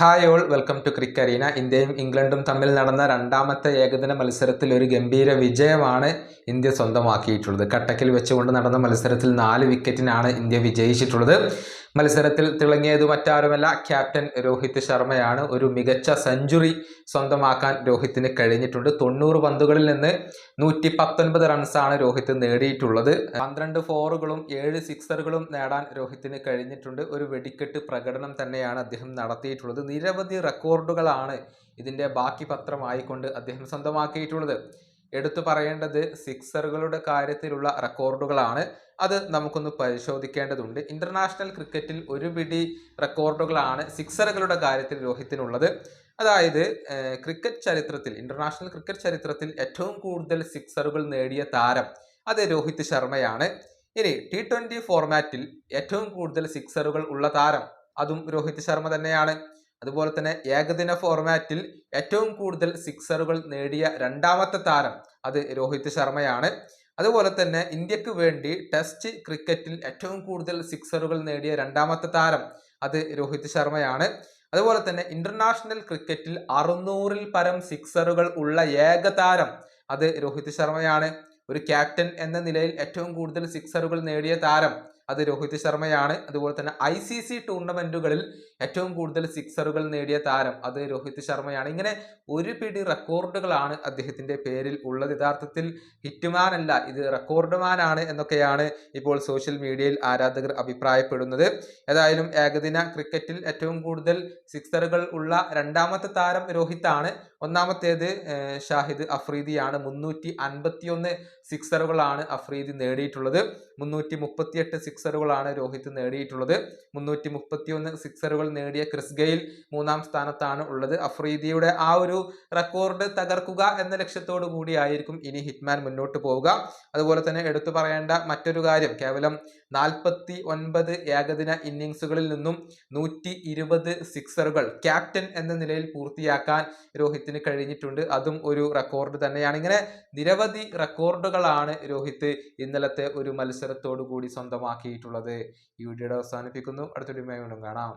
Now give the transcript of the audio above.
Hi all welcome to ക്രിക്കറീന ഇന്ത്യയും ഇംഗ്ലണ്ടും തമ്മിൽ നടന്ന രണ്ടാമത്തെ ഏകദിന മത്സരത്തിൽ ഒരു ഗംഭീര വിജയമാണ് ഇന്ത്യ സ്വന്തമാക്കിയിട്ടുള്ളത്. കട്ടക്കിൽ വെച്ചുകൊണ്ട് നടന്ന മത്സരത്തിൽ നാല് വിക്കറ്റിനാണ് ഇന്ത്യ വിജയിച്ചിട്ടുള്ളത്. മത്സരത്തിൽ തിളങ്ങിയത് മറ്റാരുമല്ല ക്യാപ്റ്റൻ രോഹിത് ശർമ്മയാണ്. ഒരു മികച്ച സെഞ്ചുറി സ്വന്തമാക്കാൻ രോഹിത്തിന് കഴിഞ്ഞിട്ടുണ്ട്. തൊണ്ണൂറ് പന്തുകളിൽ നിന്ന് നൂറ്റി പത്തൊൻപത് റൺസാണ് രോഹിത് നേടിയിട്ടുള്ളത്. പന്ത്രണ്ട് ഫോറുകളും ഏഴ് സിക്സറുകളും നേടാൻ രോഹിത്തിന് കഴിഞ്ഞിട്ടുണ്ട്. ഒരു വെടിക്കെട്ട് പ്രകടനം തന്നെയാണ് അദ്ദേഹം നടത്തിയിട്ടുള്ളത്. നിരവധി റെക്കോർഡുകളാണ് ഇതിന്റെ ബാക്കി പത്രമായിക്കൊണ്ട് അദ്ദേഹം സ്വന്തമാക്കിയിട്ടുള്ളത്. എടുത്തു പറയേണ്ടത് സിക്സറുകളുടെ കാര്യത്തിലുള്ള റെക്കോർഡുകളാണ്. അത് നമുക്കൊന്ന് പരിശോധിക്കേണ്ടതുണ്ട്. ഇന്റർനാഷണൽ ക്രിക്കറ്റിൽ ഒരു പിടി റെക്കോർഡുകളാണ് സിക്സറുകളുടെ കാര്യത്തിൽ രോഹിത്തിനുള്ളത്. അതായത് ക്രിക്കറ്റ് ചരിത്രത്തിൽ ഇന്റർനാഷണൽ ക്രിക്കറ്റ് ചരിത്രത്തിൽ ഏറ്റവും കൂടുതൽ സിക്സറുകൾ നേടിയ താരം അത് രോഹിത് ശർമ്മയാണ്. ഇനി ടി ട്വന്റി ഫോർമാറ്റിൽ ഏറ്റവും കൂടുതൽ സിക്സറുകൾ ഉള്ള താരം അതും രോഹിത് ശർമ്മ തന്നെയാണ്. അതുപോലെ തന്നെ ഏകദിന ഫോർമാറ്റിൽ ഏറ്റവും കൂടുതൽ സിക്സറുകൾ നേടിയ രണ്ടാമത്തെ താരം അത് രോഹിത് ശർമ്മയാണ്. അതുപോലെ തന്നെ ഇന്ത്യയ്ക്ക് വേണ്ടി ടെസ്റ്റ് ക്രിക്കറ്റിൽ ഏറ്റവും കൂടുതൽ സിക്സറുകൾ നേടിയ രണ്ടാമത്തെ താരം അത് രോഹിത് ശർമ്മയാണ്. അതുപോലെ തന്നെ ഇന്റർനാഷണൽ ക്രിക്കറ്റിൽ അറുന്നൂറിൽ പരം സിക്സറുകൾ ഉള്ള ഏക താരം അത് രോഹിത് ശർമ്മയാണ്. ഒരു ക്യാപ്റ്റൻ എന്ന നിലയിൽ ഏറ്റവും കൂടുതൽ സിക്സറുകൾ നേടിയ താരം അത് രോഹിത് ശർമ്മയാണ്. അതുപോലെ തന്നെ ഐ സി സി ടൂർണമെന്റുകളിൽ ഏറ്റവും കൂടുതൽ സിക്സറുകൾ നേടിയ താരം അത് രോഹിത് ശർമ്മയാണ്. ഇങ്ങനെ ഒരു പിടി റെക്കോർഡുകളാണ് അദ്ദേഹത്തിന്റെ പേരിൽ ഉള്ളത്. യഥാർത്ഥത്തിൽ ഹിറ്റ്മാൻ അല്ല ഇത് റെക്കോർഡ്മാൻ ആണ് എന്നൊക്കെയാണ് ഇപ്പോൾ സോഷ്യൽ മീഡിയയിൽ ആരാധകർ അഭിപ്രായപ്പെടുന്നത്. ഏതായാലും ഏകദിന ക്രിക്കറ്റിൽ ഏറ്റവും കൂടുതൽ സിക്സറുകൾ ഉള്ള രണ്ടാമത്തെ താരം രോഹിത്താണ്. ഒന്നാമത്തേത് ഷാഹിദ് അഫ്രീദിയാണ്. മുന്നൂറ്റി അൻപത്തിയൊന്ന് സിക്സറുകളാണ് അഫ്രീദി നേടിയിട്ടുള്ളത്. മുന്നൂറ്റി മുപ്പത്തിയെട്ട് സിക്സറുകളാണ് രോഹിത് നേടിയിട്ടുള്ളത്. മുന്നൂറ്റി മുപ്പത്തിയൊന്ന് സിക്സറുകൾ നേടിയ ക്രിസ് ഗെയിൽ മൂന്നാം സ്ഥാനത്താണ് ഉള്ളത്. അഫ്രീദിയുടെ ആ ഒരു റെക്കോർഡ് തകർക്കുക എന്ന ലക്ഷ്യത്തോടു കൂടിയായിരിക്കും ഇനി ഹിറ്റ്മാൻ മുന്നോട്ട് പോവുക. അതുപോലെ തന്നെ എടുത്തു പറയേണ്ട മറ്റൊരു കാര്യം കേവലം നാൽപ്പത്തി ഒൻപത് ഏകദിന ഇന്നിങ്സുകളിൽ നിന്നും നൂറ്റി ഇരുപത് സിക്സറുകൾ ക്യാപ്റ്റൻ എന്ന നിലയിൽ പൂർത്തിയാക്കാൻ രോഹിത്തിന് കഴിഞ്ഞിട്ടുണ്ട്. അതും ഒരു റെക്കോർഡ് തന്നെയാണ്. ഇങ്ങനെ നിരവധി റെക്കോർഡുകളാണ് രോഹിത് ഇന്നലത്തെ ഒരു മത്സരത്തോടു കൂടി സ്വന്തമാക്കിയിട്ടുള്ളത് ഈ വീഡിയോയുടെ അവസാനിപ്പിക്കുന്നു. അടുത്തൊരു വീണ്ടും കാണാം.